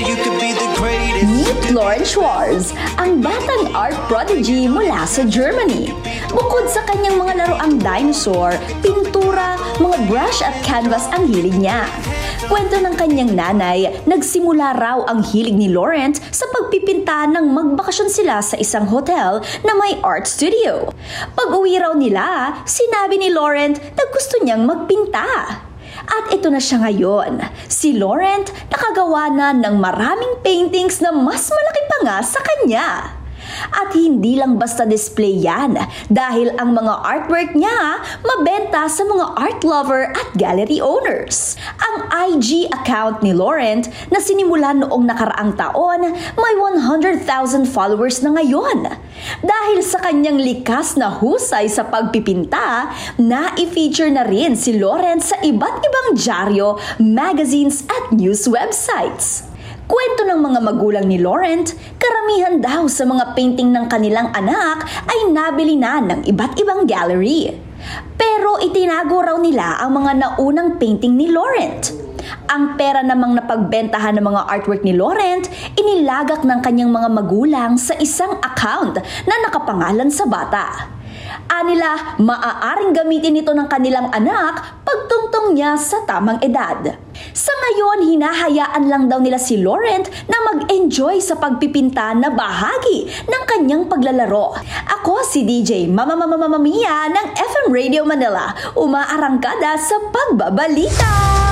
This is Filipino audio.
Meet Lauren Schwartz, ang batang art prodigy mula sa Germany. Bukod sa kanyang mga laroang dinosaur, pintura, mga brush at canvas ang hilig niya. Kwento ng kanyang nanay, nagsimula raw ang hilig ni Laurent sa pagpipinta nang magbakasyon sila sa isang hotel na may art studio. Pag uwi raw nila, sinabi ni Laurent na gusto niyang magpinta. At ito na siya ngayon. Si Laurent nakagawa na ng maraming paintings na mas malaki pa nga sa kanya. At hindi lang basta display yan dahil ang mga artwork niya mabenta sa mga art lover at gallery owners. Ang IG account ni Laurent na sinimulan noong nakaraang taon may 100,000 followers na ngayon. Dahil sa kanyang likas na husay sa pagpipinta, na-feature na rin si Laurent sa iba't ibang dyaryo, magazines at news websites. Kwento ng mga magulang ni Laurent, karamihan daw sa mga painting ng kanilang anak ay nabili na ng iba't ibang gallery. Pero itinago raw nila ang mga naunang painting ni Laurent. Ang pera namang napagbentahan ng mga artwork ni Laurent, inilagak ng kanyang mga magulang sa isang account na nakapangalan sa bata. Anila, maaaring gamitin ito ng kanilang anak pagtungtong niya sa tamang edad. Sa ngayon, hinahayaan lang daw nila si Laurent na mag-enjoy sa pagpipinta na bahagi ng kanyang paglalaro. Ako si DJ Mama Mama ng FM Radio Manila, umaarangkada sa pagbabalita.